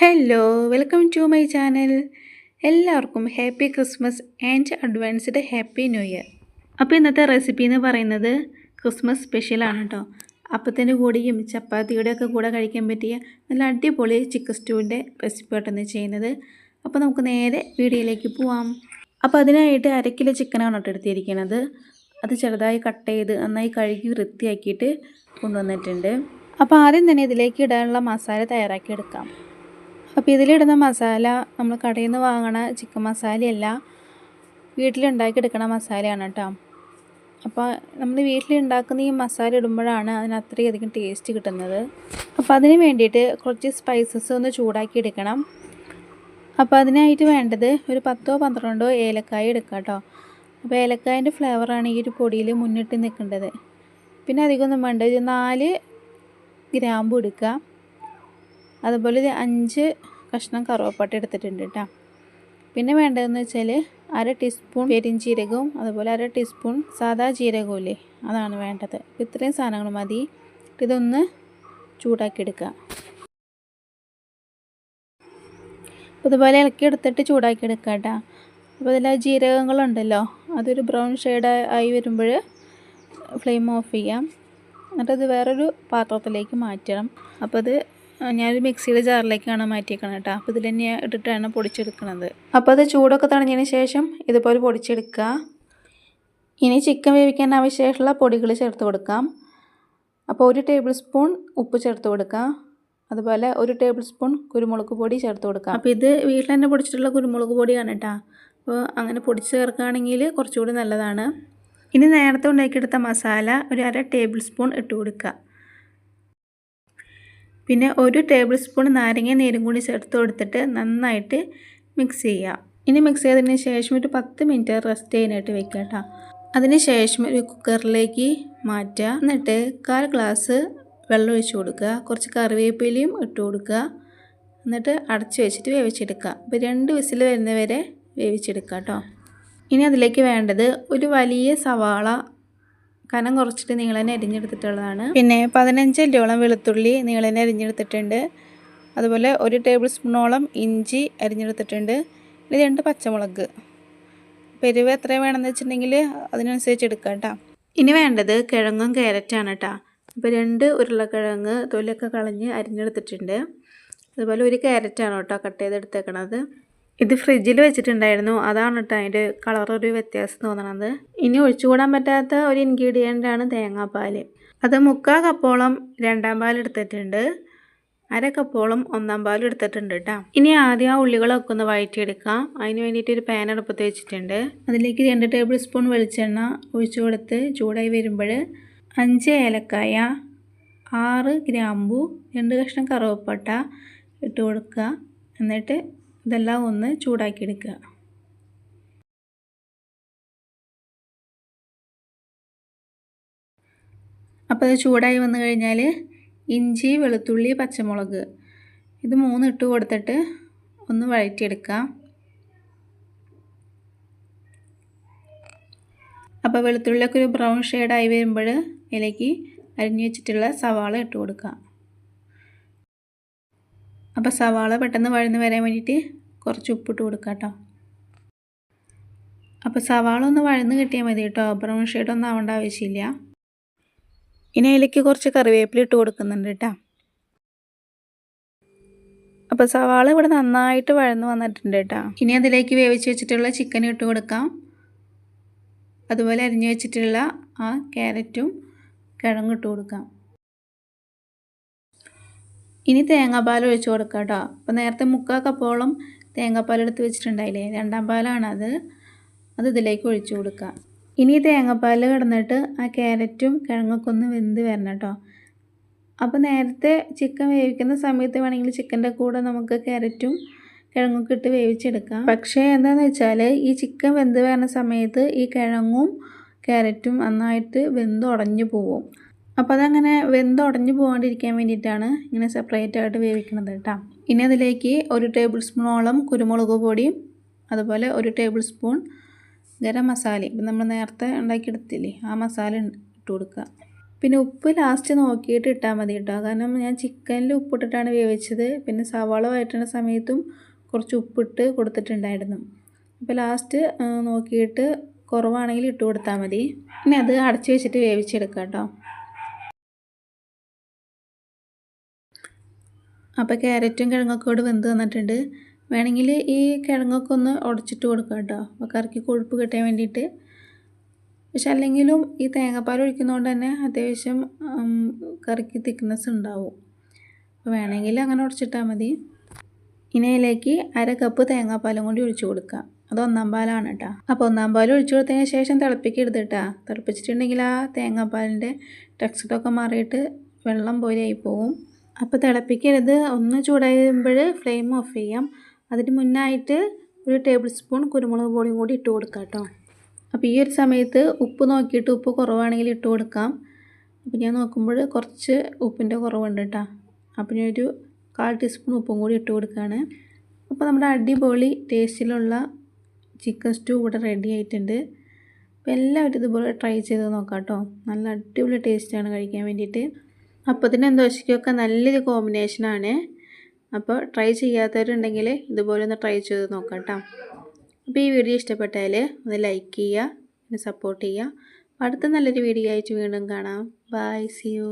Hello welcome to my channel എല്ലാവർക്കും happy Christmas and advanced happy new year അപ്പോൾ ഇന്നത്തെ recipe എന്ന് പറയുന്നത് ക്രിസ്മസ് സ്പെഷ്യലാണ് കേട്ടോ അപ്പത്തിന്റെ കൂടെയും ചപ്പാത്തിയുടെ ഒക്കെ കൂടെ കഴിക്കാൻ പറ്റിയ നല്ല അടിപൊളി ചിക്കൻ സ്റ്റൂവിന്റെ റെസിപ്പി ആയിട്ടാണ് ചെയ്യുന്നത്. അപ്പോൾ നമുക്ക് നേരെ വീഡിയോയിലേക്ക് പോവാം. അപ്പോൾ അതിനായിട്ട് അര കിലോ ചിക്കനാണ് കേട്ടോ എടുത്തിരിക്കുന്നത്. അത് ചെറുതായി കട്ട് ചെയ്ത് നന്നായി കഴുകി വൃത്തിയാക്കിയിട്ട് കൊണ്ടുവന്നിട്ടുണ്ട്. അപ്പോൾ ആദ്യം തന്നെ ഇതിലേക്ക് ഇടാനുള്ള മസാല തയ്യാറാക്കി എടുക്കാം. അപ്പോൾ ഇതിലിടുന്ന മസാല നമ്മൾ കടയിൽ നിന്ന് വാങ്ങണ ചിക്കൻ മസാലയല്ല വീട്ടിലുണ്ടാക്കിയെടുക്കണ മസാലയാണ് കേട്ടോ അപ്പോൾ നമ്മൾ വീട്ടിലുണ്ടാക്കുന്ന ഈ മസാല ഇടുമ്പോഴാണ് അതിന് അത്രയധികം ടേസ്റ്റ് കിട്ടുന്നത്. അപ്പോൾ അതിന് വേണ്ടിയിട്ട് കുറച്ച് സ്പൈസസ് ഒന്ന് ചൂടാക്കി എടുക്കണം. അപ്പോൾ അതിനായിട്ട് വേണ്ടത് ഒരു പത്തോ പന്ത്രണ്ടോ ഏലക്കായ എടുക്കുക കേട്ടോ അപ്പോൾ ഏലക്കായന്റെ ഫ്ലേവറാണ് ഈ ഒരു പൊടിയിൽ മുന്നിട്ട് നിൽക്കേണ്ടത്. പിന്നെ അധികമൊന്നും വേണ്ട ഒരു നാല് ഗ്രാമ്പു എടുക്കുക അതുപോലെ അഞ്ച് കഷ്ണം കറുവപ്പട്ട എടുത്തിട്ടുണ്ട് കേട്ടോ പിന്നെ വേണ്ടതെന്ന് വെച്ചാൽ അര ടീസ്പൂൺ പെരിഞ്ചീരകവും അതുപോലെ അര ടീസ്പൂൺ സാദാ ജീരകവും അതാണ് വേണ്ടത്. ഇത്രയും സാധനങ്ങൾ മതി. ഇതൊന്ന് ചൂടാക്കിയെടുക്കുക അതുപോലെ ഇളക്കി എടുത്തിട്ട് ചൂടാക്കി കേട്ടോ അപ്പോൾ അതിൽ ജീരകങ്ങളുണ്ടല്ലോ അതൊരു ബ്രൗൺ ഷെയ്ഡ് ആയി വരുമ്പോൾ ഫ്ലെയിം ഓഫ് ചെയ്യാം. എന്നിട്ടത് വേറൊരു പാത്രത്തിലേക്ക് മാറ്റണം. അപ്പോൾ അത് ഞാനൊരു മിക്സിയുടെ ജാറിലേക്കാണ് മാറ്റിയേക്കണം കേട്ടോ. അപ്പോൾ ഇതിൽ തന്നെ ഇട്ടിട്ടാണ് പൊടിച്ചെടുക്കുന്നത് അപ്പോൾ അത് ചൂടൊക്കെ തണിഞ്ഞതിന് ശേഷം ഇതുപോലെ പൊടിച്ചെടുക്കുക. ഇനി ചിക്കൻ വേവിക്കാൻ ആവശ്യമായിട്ടുള്ള പൊടികൾ ചേർത്ത് കൊടുക്കാം. അപ്പോൾ ഒരു ടേബിൾ സ്പൂൺ ഉപ്പ് ചേർത്ത് കൊടുക്കാം. അതുപോലെ ഒരു ടേബിൾ സ്പൂൺ കുരുമുളക് പൊടി ചേർത്ത് കൊടുക്കാം. അപ്പോൾ ഇത് വീട്ടിൽ തന്നെ പൊടിച്ചിട്ടുള്ള കുരുമുളക് പൊടിയാണ് കേട്ടോ. അപ്പോൾ അങ്ങനെ പൊടിച്ച് ചേർക്കുകയാണെങ്കിൽ കുറച്ചുകൂടി നല്ലതാണ്. ഇനി നേരത്തെ ഉണ്ടാക്കിയെടുത്ത മസാല ഒരു അര ടേബിൾ സ്പൂൺ ഇട്ട് കൊടുക്കുക. പിന്നെ ഒരു ടേബിൾ സ്പൂൺ നാരങ്ങ നീരും കൂടി ചേർത്ത് കൊടുത്തിട്ട് നന്നായിട്ട് മിക്സ് ചെയ്യുക ഇനി മിക്സ് ചെയ്തതിന് ശേഷം ഒരു പത്ത് മിനിറ്റ് റെസ്റ്റ് ചെയ്യാനായിട്ട് വെക്കുക കേട്ടോ. അതിന് ശേഷം ഒരു കുക്കറിലേക്ക് മാറ്റുക. എന്നിട്ട് കാൽ ഗ്ലാസ് വെള്ളം ഒഴിച്ചു കൊടുക്കുക. കുറച്ച് കറിവേപ്പിലയും ഇട്ട് കൊടുക്കുക. എന്നിട്ട് അടച്ച് വെച്ചിട്ട് വേവിച്ചെടുക്കുക. അപ്പോൾ രണ്ട് വിസിൽ വരുന്നവരെ വേവിച്ചെടുക്കുക കേട്ടോ. ഇനി അതിലേക്ക് വേണ്ടത് ഒരു വലിയ സവാള കനം കുറച്ചിട്ട് നീളനെ അരിഞ്ഞെടുത്തിട്ടുള്ളതാണ്. പിന്നെ പതിനഞ്ച് അല്ലോളം വെളുത്തുള്ളി നീളനെ അരിഞ്ഞെടുത്തിട്ടുണ്ട്. അതുപോലെ ഒരു ടേബിൾ സ്പൂണോളം ഇഞ്ചി അരിഞ്ഞെടുത്തിട്ടുണ്ട്. ഇനി രണ്ട് പച്ചമുളക്. പെരുവ് എത്ര വേണമെന്ന് വെച്ചിട്ടുണ്ടെങ്കിൽ അതിനനുസരിച്ച് എടുക്കാം കേട്ടോ. ഇനി വേണ്ടത് കിഴങ്ങും ക്യാരറ്റാണ് കേട്ടോ. അപ്പോൾ രണ്ട് ഉരുളക്കിഴങ്ങ് തൊലിയൊക്കെ കളഞ്ഞ് അരിഞ്ഞെടുത്തിട്ടുണ്ട്. അതുപോലെ ഒരു ക്യാരറ്റാണ് കേട്ടോ കട്ട് ചെയ്തെടുത്തേക്കണത്. ഇത് ഫ്രിഡ്ജിൽ വെച്ചിട്ടുണ്ടായിരുന്നു. അതാണ് കേട്ടോ അതിന്റെ കളർ ഒരു വ്യത്യാസം തോന്നണത്. ഇനി ഒഴിച്ചുകൂടാൻ പറ്റാത്ത ഒരു ഇൻഗ്രീഡിയന്റ് ആണ് തേങ്ങാപ്പാൽ അത് മുക്കാൽ കപ്പോളം രണ്ടാം പാൽ എടുത്തിട്ടുണ്ട്. അര കപ്പോളം ഒന്നാം പാൽ എടുത്തിട്ടുണ്ട് കേട്ടോ ഇനി ആദ്യം ആ ഉള്ളികളൊക്കെ ഒന്ന് വഴറ്റിയെടുക്കാം. അതിന് വേണ്ടിയിട്ട് ഒരു പാൻ അടുപ്പത്ത് വെച്ചിട്ടുണ്ട്. അതിലേക്ക് രണ്ട് ടേബിൾ സ്പൂൺ വെളിച്ചെണ്ണ ഒഴിച്ചു കൊടുത്ത് ചൂടായി വരുമ്പോൾ അഞ്ച് ഏലക്കായ ആറ് ഗ്രാമ്പു രണ്ട് കഷ്ണം കറുവപ്പട്ട ഇട്ട് കൊടുക്കുക. എന്നിട്ട് ഇതെല്ലാം ഒന്ന് ചൂടാക്കിയെടുക്കുക അപ്പോൾ അത് ചൂടായി വന്നു കഴിഞ്ഞാൽ ഇഞ്ചി വെളുത്തുള്ളി പച്ചമുളക് ഇത് മൂന്ന് ഇട്ട് കൊടുത്തിട്ട് ഒന്ന് വഴറ്റിയെടുക്കാം അപ്പോൾ വെളുത്തുള്ളിയൊക്കെ ഒരു ബ്രൗൺ ഷെയ്ഡായി വരുമ്പോൾ ഇതിലേക്ക് അരിഞ്ഞു വെച്ചിട്ടുള്ള സവാള ഇട്ട് കൊടുക്കാം അപ്പോൾ സവാള പെട്ടെന്ന് വഴന്ന് വരാൻ വേണ്ടിയിട്ട് കുറച്ച് ഉപ്പിട്ട് കൊടുക്കാം കേട്ടോ അപ്പോൾ സവാള ഒന്ന് വഴന്ന് കിട്ടിയാൽ മതി കേട്ടോ ബ്രൗൺ ഷെയ്ഡ് ഒന്നും ആവേണ്ട ആവശ്യമില്ല. ഇനി അതിലേക്ക് കുറച്ച് കറിവേപ്പില ഇട്ട് കൊടുക്കുന്നുണ്ട് കേട്ടോ അപ്പോൾ സവാള ഇവിടെ നന്നായിട്ട് വഴന്ന് വന്നിട്ടുണ്ട് കേട്ടോ ഇനി അതിലേക്ക് വേവിച്ച് വെച്ചിട്ടുള്ള ചിക്കൻ ഇട്ട് കൊടുക്കാം. അതുപോലെ അരിഞ്ഞു വെച്ചിട്ടുള്ള ആ ക്യാരറ്റും കിഴങ്ങും ഇട്ട് കൊടുക്കാം. ഇനി തേങ്ങാപ്പാൽ ഒഴിച്ച് കൊടുക്കുക കേട്ടോ അപ്പോൾ നേരത്തെ മുക്കാൽ കപ്പോളം തേങ്ങാപ്പാൽ എടുത്ത് വെച്ചിട്ടുണ്ടായില്ലേ? രണ്ടാം പാലാണത് അത്. ഇതിലേക്ക് ഒഴിച്ചു കൊടുക്കുക ഇനി തേങ്ങാപ്പാൽ കിടന്നിട്ട് ആ ക്യാരറ്റും കിഴങ്ങൊക്കെ ഒന്ന് വെന്ത് വരണം കേട്ടോ അപ്പോൾ നേരത്തെ ചിക്കൻ വേവിക്കുന്ന സമയത്ത് വേണമെങ്കിൽ ചിക്കന്റെ കൂടെ നമുക്ക് ക്യാരറ്റും കിഴങ്ങൊക്കെ ഇട്ട് വേവിച്ചെടുക്കാം. പക്ഷേ എന്താണെന്ന് വെച്ചാൽ ഈ ചിക്കൻ വെന്ത് വരുന്ന സമയത്ത് ഈ കിഴങ്ങും ക്യാരറ്റും നന്നായിട്ട് വെന്ത് ഉടഞ്ഞു പോവും. അപ്പോൾ അതങ്ങനെ വെന്ത് ഉടഞ്ഞു പോകാണ്ടിരിക്കാൻ വേണ്ടിയിട്ടാണ് ഇങ്ങനെ സെപ്പറേറ്റ് ആയിട്ട് വേവിക്കുന്നത് കേട്ടോ ഇനി അതിലേക്ക് ഒരു ടേബിൾ സ്പൂണോളം കുരുമുളക് പൊടിയും അതുപോലെ ഒരു ടേബിൾ സ്പൂൺ ഗരം മസാല ഇപ്പം നമ്മൾ നേരത്തെ ഉണ്ടാക്കിയെടുത്തില്ലേ ആ മസാല ഇട്ട് കൊടുക്കുക. പിന്നെ ഉപ്പ് ലാസ്റ്റ് നോക്കിയിട്ട് ഇട്ടാൽ മതി കേട്ടോ കാരണം ഞാൻ ചിക്കനിൽ ഉപ്പിട്ടിട്ടാണ് വേവിച്ചത്. പിന്നെ സവാള സമയത്തും കുറച്ച് ഉപ്പിട്ട് കൊടുത്തിട്ടുണ്ടായിരുന്നു. അപ്പോൾ ലാസ്റ്റ് നോക്കിയിട്ട് കുറവാണെങ്കിൽ ഇട്ട് കൊടുത്താൽ മതി. പിന്നെ അത് അടച്ചു വെച്ചിട്ട് വേവിച്ചെടുക്കാം കേട്ടോ അപ്പോൾ ക്യാരറ്റും കിഴങ്ങൊക്കെ കൂടി വെന്ത് വന്നിട്ടുണ്ട് വേണമെങ്കിൽ ഈ കിഴങ്ങൊക്കെ ഒന്ന് ഉടച്ചിട്ട് കൊടുക്കുക കേട്ടോ. അപ്പോൾ കറിക്ക് കൊഴുപ്പ് കിട്ടാൻ വേണ്ടിയിട്ട്. പക്ഷെ അല്ലെങ്കിലും ഈ തേങ്ങാപ്പാൽ ഒഴിക്കുന്നതുകൊണ്ട് തന്നെ അത്യാവശ്യം കറിക്ക് തിക്നെസ് ഉണ്ടാവും. അപ്പോൾ വേണമെങ്കിൽ അങ്ങനെ ഉടച്ചിട്ടാൽ മതി. ഇനയിലേക്ക് അര കപ്പ് തേങ്ങാപ്പാലും കൂടി ഒഴിച്ചു കൊടുക്കുക. അത് ഒന്നാം പാലാണ് കേട്ടോ. അപ്പോൾ ഒന്നാം പാൽ ഒഴിച്ചു കൊടുത്തതിന് ശേഷം തിളപ്പിക്കരുത് കേട്ടോ. തിളപ്പിച്ചിട്ടുണ്ടെങ്കിൽ ആ തേങ്ങാപ്പാലിന്റെ ടെക്സ്റ്റൊക്കെ മാറിയിട്ട് വെള്ളം പോലെ ആയി അപ്പോൾ തിളപ്പിക്കരുത്. ഒന്ന് ചൂടാകുമ്പോൾ ഫ്ലെയിം ഓഫ് ചെയ്യാം. അതിന് മുന്നായിട്ട് ഒരു ടേബിൾ സ്പൂൺ കുരുമുളക് പൊടിയും കൂടി ഇട്ട് കൊടുക്കാം കേട്ടോ. അപ്പോൾ ഈ ഒരു സമയത്ത് ഉപ്പ് നോക്കിയിട്ട് ഉപ്പ് കുറവാണെങ്കിൽ ഇട്ട് കൊടുക്കാം. അപ്പോൾ ഞാൻ നോക്കുമ്പോൾ കുറച്ച് ഉപ്പിന്റെ കുറവുണ്ട് കേട്ടോ. അപ്പോൾ ഞാനൊരു കാൽ ടീസ്പൂൺ ഉപ്പും കൂടി ഇട്ട് കൊടുക്കുകയാണ്. അപ്പോൾ നമ്മുടെ അടിപൊളി ടേസ്റ്റിലുള്ള ചിക്കൻ സ്റ്റൂ ഇവിടെ റെഡി ആയിട്ടുണ്ട്. അപ്പോൾ എല്ലാവരും ഇതുപോലെ ട്രൈ ചെയ്ത് നോക്കാം കേട്ടോ. നല്ല അടിപൊളി ടേസ്റ്റാണ് കഴിക്കാൻ വേണ്ടിയിട്ട്. അപ്പത്തിനും ദോശയ്ക്കൊക്കെ നല്ലൊരു കോമ്പിനേഷനാണ് അപ്പോൾ ട്രൈ ചെയ്യാത്തവരുണ്ടെങ്കിൽ ഇതുപോലെ ഒന്ന് ട്രൈ ചെയ്ത് നോക്കാം കേട്ടോ അപ്പോൾ ഈ വീഡിയോ ഇഷ്ടപ്പെട്ടാൽ ഒന്ന് ലൈക്ക് ചെയ്യുക പിന്നെ സപ്പോർട്ട് ചെയ്യുക. അടുത്ത നല്ലൊരു വീഡിയോ ആയിട്ട് വീണ്ടും കാണാം. By C U